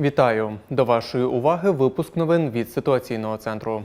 Вітаю! До вашої уваги випуск новин від ситуаційного центру.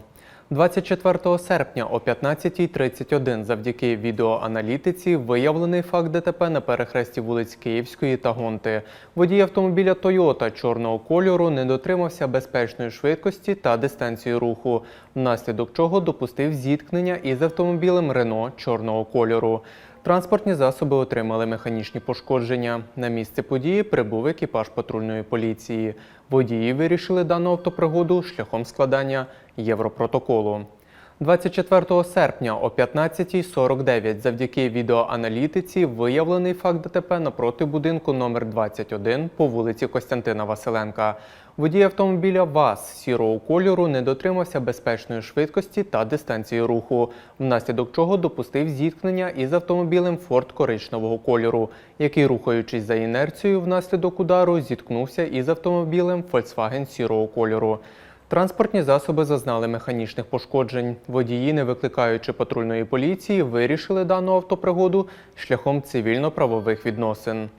24 серпня о 15.31 завдяки відеоаналітиці виявлений факт ДТП на перехресті вулиць Київської та Гонти. Водій автомобіля Тойота чорного кольору не дотримався безпечної швидкості та дистанції руху, внаслідок чого допустив зіткнення із автомобілем Рено чорного кольору. Транспортні засоби отримали механічні пошкодження. На місце події прибув екіпаж патрульної поліції. Водії вирішили дану автопригоду шляхом складання Європротоколу. 24 серпня о 15.49 завдяки відеоаналітиці виявлений факт ДТП напроти будинку номер 21 по вулиці Костянтина Василенка. Водій автомобіля ВАЗ сірого кольору не дотримався безпечної швидкості та дистанції руху, внаслідок чого допустив зіткнення із автомобілем Форд коричневого кольору, який, рухаючись за інерцією внаслідок удару, зіткнувся із автомобілем Volkswagen сірого кольору. Транспортні засоби зазнали механічних пошкоджень. Водії, не викликаючи патрульної поліції, вирішили дану автопригоду шляхом цивільно-правових відносин.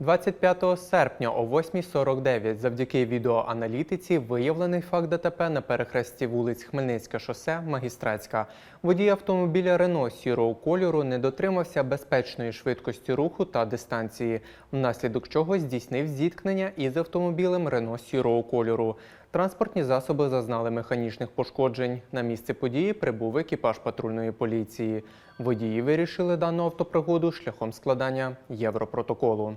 25 серпня о 8.49 завдяки відеоаналітиці виявлений факт ДТП на перехресті вулиць Хмельницьке шосе, Магістратська. Водій автомобіля Рено сірого кольору не дотримався безпечної швидкості руху та дистанції, внаслідок чого здійснив зіткнення із автомобілем Рено сірого кольору. Транспортні засоби зазнали механічних пошкоджень. На місце події прибув екіпаж патрульної поліції. Водії вирішили дану автопригоду шляхом складання Європротоколу.